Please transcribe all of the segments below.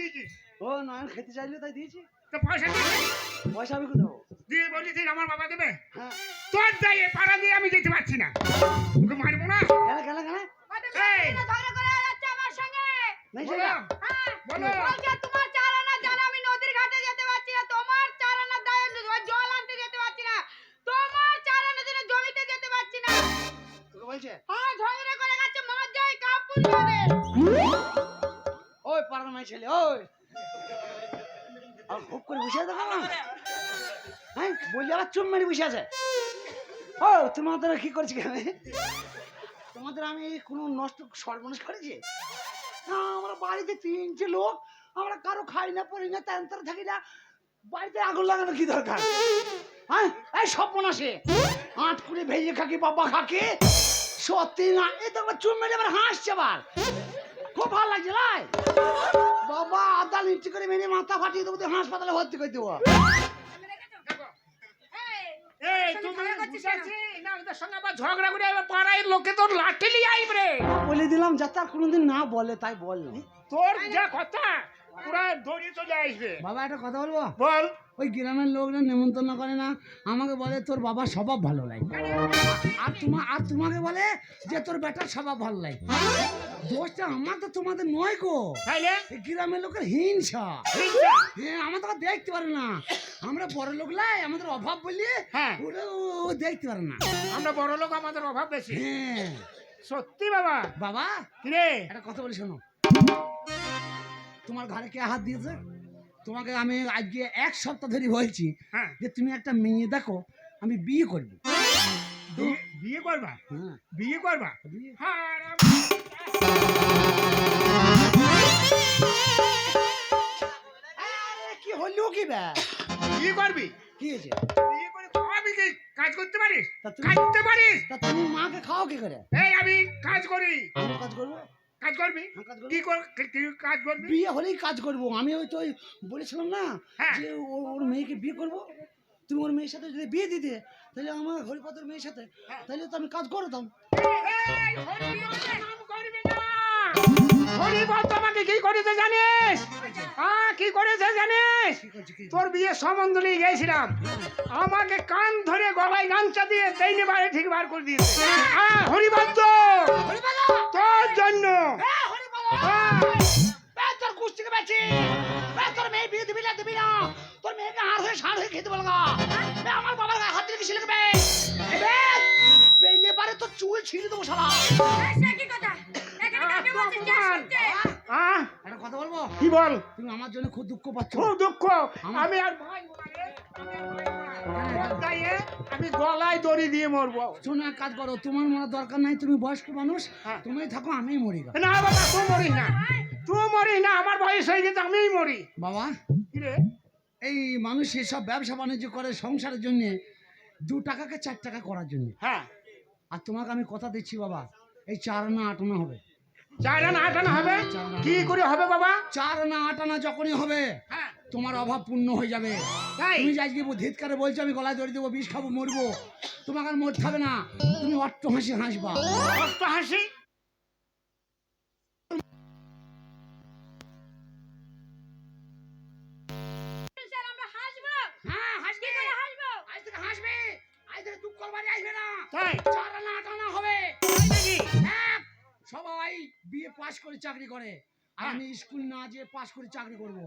দিয়েছিস ও নয়ন খেতে চাইলে তাই দিয়েছি? তো পয়সা পয়সা আমি কোথাও দিয়ে বলেছিস আমার বাবা দেবে? হ্যাঁ। তোর যাই এ পাড়া দিয়ে আমি যেতে পারছি না। তোকে মারবো না কেন কেন কেন? এই। ঝগড়া করে যাচ্ছে আমার সঙ্গে। নেই সেটা। হ্যাঁ। বলো। বলছে তোমার চার জানা আমি নদীর ঘাটে যেতে পারছি না। তোমার চার আনা দায় জল আনতে যেতে পারছি না। তোমার চার আনা জন্য জমিতে যেতে পারছি না। তোকে বলছে? হ্যাঁ ঝগড়া করে কাপুর ওই ছেলে ওই। আর খুব করে বসে দেখো হ্যাঁ বললি আবার চুম মেরে বসে আছে। ও তোমাদের কি করছি তোমাদের আমি কোনো নষ্ট সর্বনাশ করেছি? না, আমরা বাড়িতে তিনটে লোক, আমরা কারও খাই না, পড়ি না, তেন থাকি না। বাড়িতে আগুন লাগানো কি দরকার? হ্যাঁ এই সর্বনাশে। আট করে ভেজে খাকি, বাবা খাকি। সত্যি না, এই তো চুম মেরে আবার হাসছে আবার। খুব ভালো লাগছে, লাই। আদা করে মেনে মাথা ফাটিয়ে দেবো হাসপাতালে ভর্তি করে দেবো। ঝগড়া করে পাড়ায় লোকে তোর লাঠি নিয়ে বলে দিলাম যাতে আর কোনোদিন না বলে তাই বললাম তোর যা কথা পুরা দড়ি চলে আসবে। বাবা একটা কথা বলব? বল। ওই গ্রামের লোকরা নেমন্তন্ন করে না। আমাকে বলে তোর বাবার স্বভাব ভালো লাগে আর তোমার আর তোমাকে বলে যে তোর বেটার স্বভাব ভালো লাগে দোষটা আমার তো তোমাদের নয় গো। তাইলে গ্রামের লোকের হিংসা। হ্যাঁ আমরা তো দেখতে পারে না। আমরা বড় লোক লাই আমাদের অভাব বলি হ্যাঁ। ও দেখতে পারে না। আমরা বড় লোক আমাদের অভাব বেশি। হ্যাঁ। সত্যি বাবা। বাবা? কিরে? একটা কথা বলি শোনো। তোমার ঘরে কে হাত দিয়েছে? তোমাকে আমি আজকে এক সপ্তাহ ধরে বলছি হ্যাঁ। যে তুমি একটা মেয়ে দেখো আমি বিয়ে করব। বিয়ে- করবা? হ্যাঁ। বিয়ে করবা? বিয়ে। আরে, কি হলো কি ব্যা বিয়ে করবি? কি হয়েছে? বিয়ে করে কি কাজ করতে পারিস? কাজ করতে পারিস? তা তুমি মাকে খাও কি করে? এই আমি কাজ করি। কাজ করব? কাজ করবি? হ্যাঁ, কি কাজ করবি? বিয়ে হলেই কাজ করব। আমি ওই তো বলেছিলাম না হ্যাঁ। যে ওর মেয়েকে বিয়ে করব। তুমি ওর মেয়ের সাথে যদি বিয়ে দিতে তাহলে আমার হরিপদের মেয়ের সাথে হ্যাঁ। তাহলে তো আমি কাজ করতাম হরিপদ আমাকে কি করেছে জানিস? হ্যাঁ কি করেছে জানিস? তোর বিয়ে সম্বন্ধ নিয়ে গেছিলাম আমাকে কান ধরে গলায় গামছা দিয়ে তেইনে বাড়ি ঠিক বার করে দিয়েছে। হ্যাঁ হরিবদ্ধ তোর জন্য! হ্যাঁ। তোর কুস্তিকে বেচি! এই তোর মেয়ে বিয়ে দিবি না দিবি না! তোর মেয়েকে হাড় হয়ে ষাঁড় হয়ে খেতে বলগা আমার বাবার গায়ে হাত দিলে কি ছিলকে পেলে পারে তো চুল ছিঁড়ে দেবো শালা। সে কি কথা? এখানে কাকে বলছিস হ্যাঁ একটা কথা বলব? কি বল? তুমি আমার জন্য খুব দুঃখ পাচ্ছ। খুব দুঃখ। আমি আর ভাই আমি মারে। গলায় দড়ি দিয়ে মরবো। শোনো এক কাজ করো তোমার মরার দরকার নাই তুমি বয়স্ক মানুষ হ্যাঁ। তুমি থাকো আমি মরি না বাবা তুই মরিস না। তুই মরিস না আমার বয়স হয়ে গেছে আমিই মরি। বাবা এই মানুষ এসব ব্যবসা বাণিজ্য করে সংসারের জন্য দু টাকাকে চার টাকা করার জন্য। হ্যাঁ। আর তোমাকে আমি কথা দিচ্ছি বাবা এই চার আনা আট আনা হবে। চার আনা আট আনা হবে? কি করে হবে বাবা? চার আনা আট আনা যখনই হবে হ্যাঁ। তোমার অভাব পূর্ণ হয়ে যাবে। তাই? তুমি যে আজকে ধিৎকারে বলছো আমি গলায় দড়ি দেবো বিষ খাব মরবো তোমাকে আর মরতে হবে না। তুমি অট্ট হাসি হাসবা। অট্ট হাসি করে চাকরি করে। আর হ্যাঁ। আমি স্কুল না যেয়ে পাস করে চাকরি করব।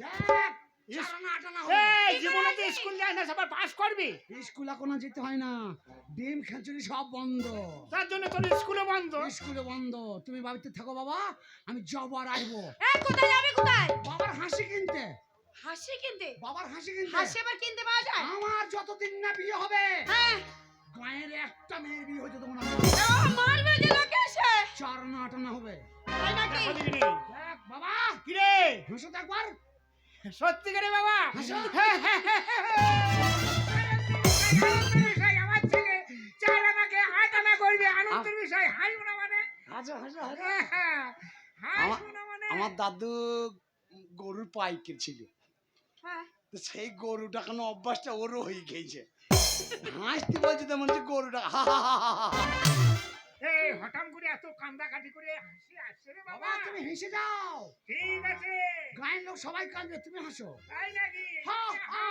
দেখ চার আনা আট আনা এই হবে জীবনে তো স্কুল যায় না সবার পাস করবি। স্কুল এখন যেতে হয় না। ডিম খেঁচুড়ি সব বন্ধ। তার জন্য তোর স্কুলে বন্ধ। স্কুলে বন্ধ। তুমি বাড়িতে থাকো বাবা আমি আর আসব কোথায় যাবি কোথায়? বাবার হাসি কিনতে। হাসি কিনতে? বাবার হাসি কিনতে। হাসি আবার কিনতে পাওয়া যায়? আমার যতদিন না বিয়ে হবে হ্যাঁ। গায়ের একটা মেয়ের বিয়ে হতে না ও, মারবে যে লোকে এসে চার আনা আট আনা হবে। তাই নাকি? দেখো দিকিনি। দেখ বাবা। কি রে হাসো তো একবার। সত্যি করে বাবা? হাসো। আমার ছেলে চার আনাকে আট আনা করবে আনন্দের বিষয় হাসবো না মানে। হাসো হাসো হাসো। না মানে। আমার দাদু গরুর পাইকের ছিল। হ্যাঁ। সেই গরুটা কেন অভ্যাসটা ওরও হয়ে গেছে। হাসতে বলছে তেমন গরুটা। হা হা হা হা হা। এই হঠাৎ করে এত কান্দা কাটি করে হাসি আসছে রে বাবা। তুমি হেসে যাও। ঠিক আছে। গায়ের লোক সবাই কাঁদবে তুমি হাসো। তাই নাকি? হা, হা,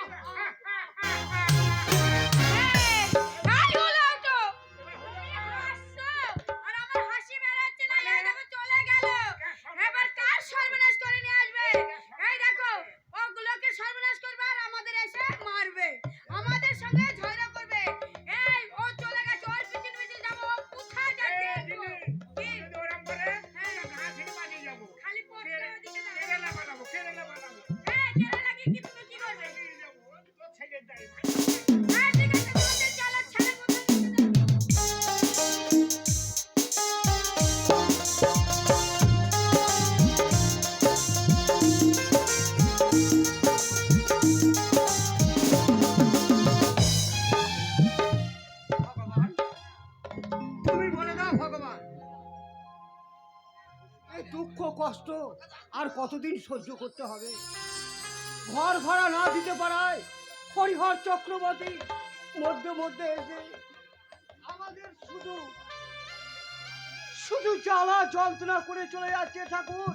হবে। ঘর ভাড়া না দিতে পারায় হরিহর চক্রবর্তী মধ্যে মধ্যে এসে আমাদের শুধু শুধু জ্বালা যন্ত্রণা করে চলে যাচ্ছে ঠাকুর।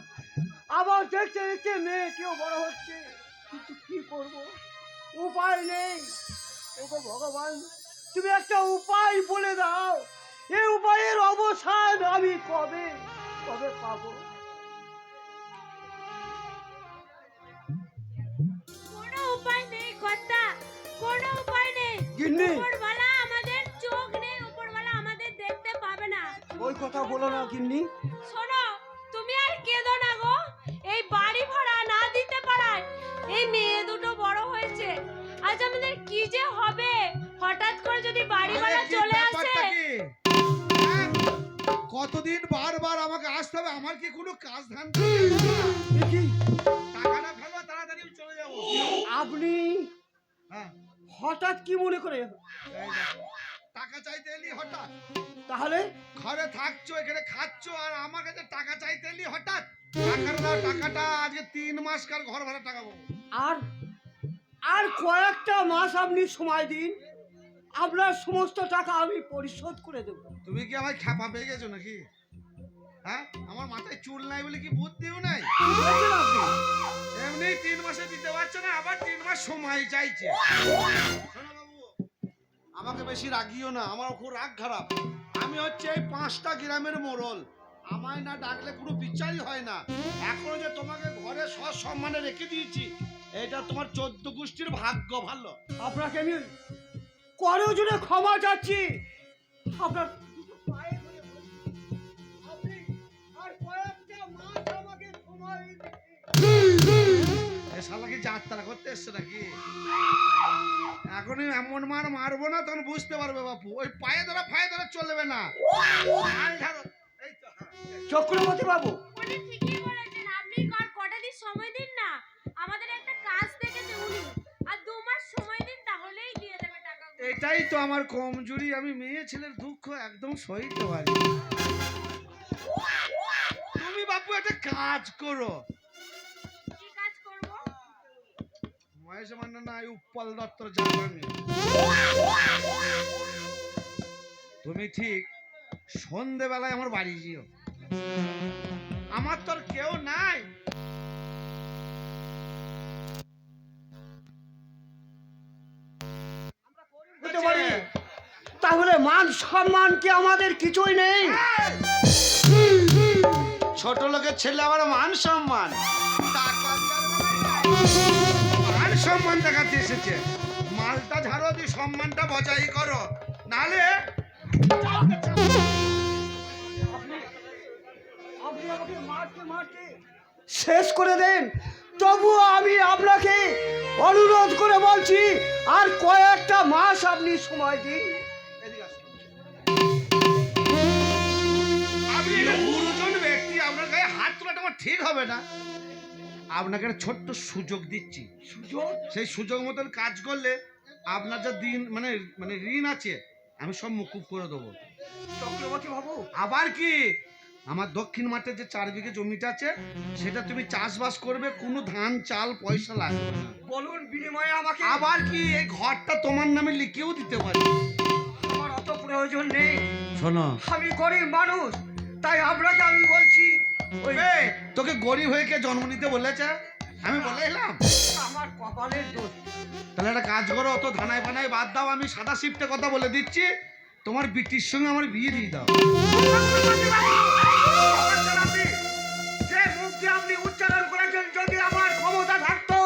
আবার দেখতে দেখতে মেয়ে কেউ বড় হচ্ছে। কিন্তু কি করব? উপায় নেই। ওগো ভগবান, তুমি একটা উপায় বলে দাও। এই উপায়ের অবসান আমি কবে কবে পাবো? গিন্নি উপরওয়ালা আমাদের চোখ নেই উপরওয়ালা আমাদের দেখতে পাবে না। ওই কথা বলো না গিন্নি। শোনো তুমি আর কেঁদো না গো। এই বাড়ি ভাড়া না দিতে পারায় এই মেয়ে দুটো বড় হয়েছে। আজ আমাদের কি যে হবে? হঠাৎ করে যদি বাড়ি ভাড়া চলে আসে? হ্যাঁ? কতদিন বারবার আমাকে আসতে হবে? আমার কি কোনো কাজ ধান এ কি? টাকাটা ফেলো তাড়াতাড়ি চলে যাব। আপনি হঠাৎ কি মনে করে? টাকা চাইতে এলি হঠাৎ। তাহলে? ঘরে থাকছো এখানে খাচ্ছো আর আমার কাছে টাকা চাইতে এলি হঠাৎ। টাকাটা দাও টাকাটা আজকে তিন মাস কার ঘর ভাড়া টাকা পাবো। আর আর কয়েকটা মাস আপনি সময় দিন আপনার সমস্ত টাকা আমি পরিশোধ করে দেবো। তুমি কি আমার খ্যাপা পেয়ে গেছো নাকি? হ্যাঁ? আমার মাথায় চুল নাই বলে কি বুদ্ধিও নাই? এমনি তিন মাসে দিতে পারছে না, আবার তিন মাস সময় চাইছে। আমাকে বেশি রাগিও না আমার খুব রাগ খারাপ। আমি হচ্ছে এই পাঁচটা গ্রামের মোড়ল। আমায় না ডাকলে কোনো বিচারই হয় না। এখনও যে তোমাকে ঘরে সসম্মানে রেখে দিয়েছি, এটা তোমার চোদ্দ গোষ্ঠীর ভাগ্য ভালো। আপনাকে আমি করো জন্য ক্ষমা চাচ্ছি। আপনার যাত্রা করতে এসছে নাকি এখনই এমন মার মারবো না তখন বুঝতে পারবে বাপু ওই পায়ে ধরা ফায়ে ধরা চলবে না মাল ধরো। এই তো, হ্যাঁ। চক্রবর্তী বাবু ঠিকই বলেছেন আপনি কর কটা দিন সময় দিন না আমাদের একটা কাজ দেখেছে উনি আর দু মাস সময় দিন তাহলেই দিয়ে দেবে টাকা এটাই তো আমার কমজোরি আমি মেয়ে ছেলের দুঃখ একদম সইতে পারি। তুমি বাপু একটা কাজ করো। কি কাজ করব? মহেশ না দত্তর তুমি ঠিক সন্ধেবেলায় আমার বাড়ি যেও। আমার তোর কেউ নাই। তাহলে মান সম্মান কি আমাদের কিছুই নেই? ছোট লোকের ছেলে আবার মান সম্মান। টাকা মান সম্মান দেখাতে এসেছে। মালটা ঝাড়ো দিয়ে সম্মানটা বজাই করো। নালে আপনি আমাকে মারতে মারতে শেষ করে দেন। তবুও আমি আপনাকে অনুরোধ করে বলছি আর কয়েকটা মাস আপনি সময় দিন। ঠিক হবে না। আপনাকে একটা ছোট্ট সুযোগ দিচ্ছি। সুযোগ? সেই সুযোগ মতন কাজ করলে আপনার যা দিন মানে মানে ঋণ আছে আমি সব মুকুব করে দেবো। চক্রবর্তী বাবু। আবার কি? আমার দক্ষিণ মাঠে যে চার বিঘে জমিটা আছে সেটা তুমি চাষবাস করবে কোনো ধান চাল পয়সা লাগবে না। বলুন বিনিময়ে আমাকে। আবার কি? এই ঘরটা তোমার নামে লিখেও দিতে পারি। আমার অত প্রয়োজন নেই। শোনো। আমি গরিব মানুষ তাই আপনাকে আমি বলছি ওই তোকে গরিব হয়ে কে জন্ম নিতে বলেছে? আমি বলে এলাম। আমার কপালের দোষ। তাহলে একটা কাজ করো অত ধানায় ফানায় বাদ দাও আমি সাদা শিফটে কথা বলে দিচ্ছি। তোমার বিটির সঙ্গে আমার বিয়ে দিয়ে দাও। যে মুখ আপনি উচ্চারণ করেছেন যদি আমার ক্ষমতা থাকতো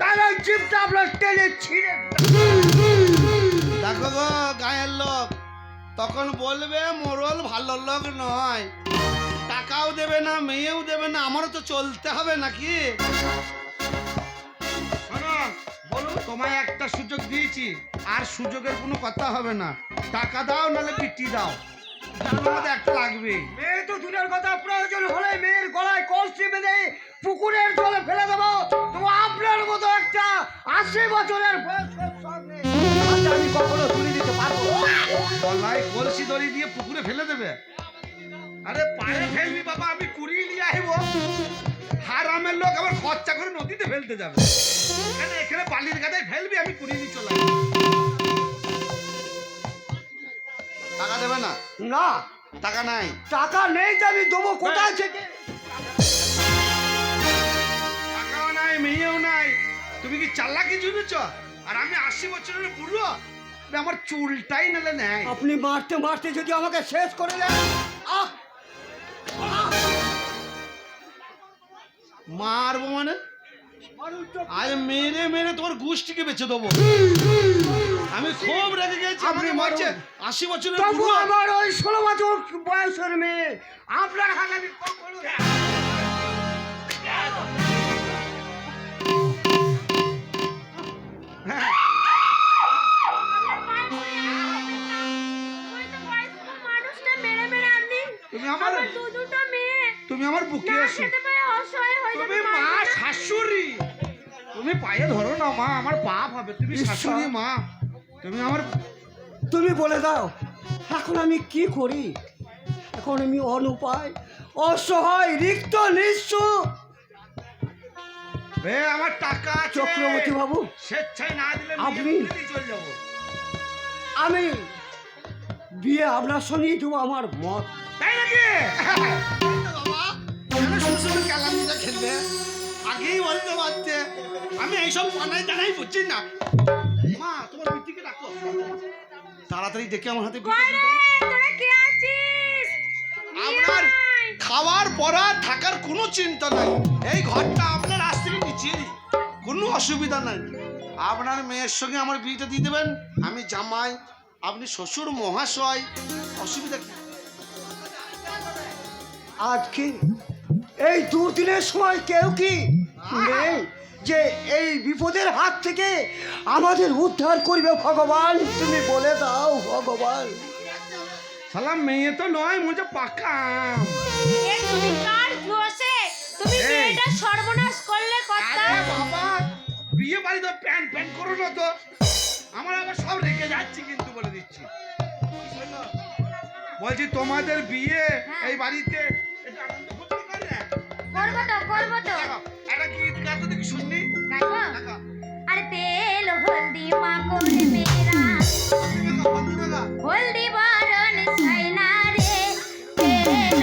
তাহলে ওই জিপটা আপনার টেনে ছিঁড়ে দেখো গো গায়ের লোক তখন বলবে মোরল ভালো লোক নয়। টাকাও দেবে না মেয়েও দেবে না আমারও তো চলতে হবে নাকি? বলুন তোমায় একটা সুযোগ দিয়েছি আর সুযোগের কোনো কথা হবে না। টাকা দাও নাহলে বিটি দাও। আমাদের একটা লাগবে। মেয়ে তো দূরের কথা প্রয়োজন হলে মেয়ের গলায় কলসি বেঁধে পুকুরের জলে ফেলে দেবো। তো আপনার মতো একটা আশি বছরের বয়সের আমি কখনো তুলে দিতে পারব গলায় কলসি দড়ি দিয়ে পুকুরে ফেলে দেবে? আরে পায়ে ফেলবি বাবা আমি কুড়িয়ে নিয়ে আসব। হারামের লোক আবার খরচা করে নদীতে ফেলতে যাবে। এখানে এখানে বালির গাদায় ফেলবি আমি কুড়িয়ে নিয়ে চলে। টাকা দেবে না? না। টাকা নাই। টাকা নেই তো আমি দেবো কোথায় থেকে? টাকাও নাই মেয়েও নাই। তুমি কি চাল্লাকি জুড়েছ? আর আমি আশি বছরের বুড়ো। আমার চুলটাই নালে নেয়। আপনি মারতে মারতে যদি আমাকে শেষ করে দেন। মারবো মানে? আরে মেরে মেরে তোমার গোষ্ঠীকে বেঁচে দেবো। আমি খুব রেগে গেছি আপনি আপনি আশি বছরের তবু আমার ওই ষোলো বছর বয়সের মেয়ে। আপনার হাতে আমি শাশুড়ি মা তুমি আমার তুমি বলে দাও এখন আমি কি করি? এখন আমি অনুপায় অসহায় রিক্ত নিঃস্ব। এ আমার টাকা চক্রবর্তী বাবু স্বেচ্ছায় না দিলে আপনি- আমি বিয়ে আপনার সঙ্গেই দেবো আমার মত। তাই নাকি? খেলবে? আগেই বলতে পারছে। আমি এইসব পানায় টানাই বুঝছি না। মা তোমার বিটিকে ডাকো। তাড়াতাড়ি দেখে আমার হাতে আপনার খাওয়ার পরা থাকার কোনো চিন্তা নাই। এই ঘরটা আপনার আজ থেকে কোনো অসুবিধা নাই। আপনার মেয়ের সঙ্গে আমার বিয়েটা দিয়ে দেবেন। আমি জামাই আপনি শ্বশুর মহাশয়। অসুবিধা কি? আজকে এই দুদিনের সময় কেউ কি নেই যে এই বিপদের হাত থেকে আমাদের উদ্ধার করবে ভগবান। তুমি বলে দাও ভগবান। সালাম মেয়ে তো নয় মুঝে পাকা তুমি কার দোষে? তুমি। বিয়েটা সর্বনাশ করলে কর্তা। আরে বাবা বিয়ে বাড়ি তো প্যান প্যান করো না তো। আমার আবার সব রেগে যাচ্ছি কিন্তু বলে দিচ্ছি। বলছি তোমাদের বিয়ে হ্যাঁ। এই বাড়িতে এটা আনন্দ করব তো করব তো। একটা গীত গাইতো দেখি শুননি? আরে তেল হলদি মাখন মেরা হলদি বরণ সাইনা রে। তেল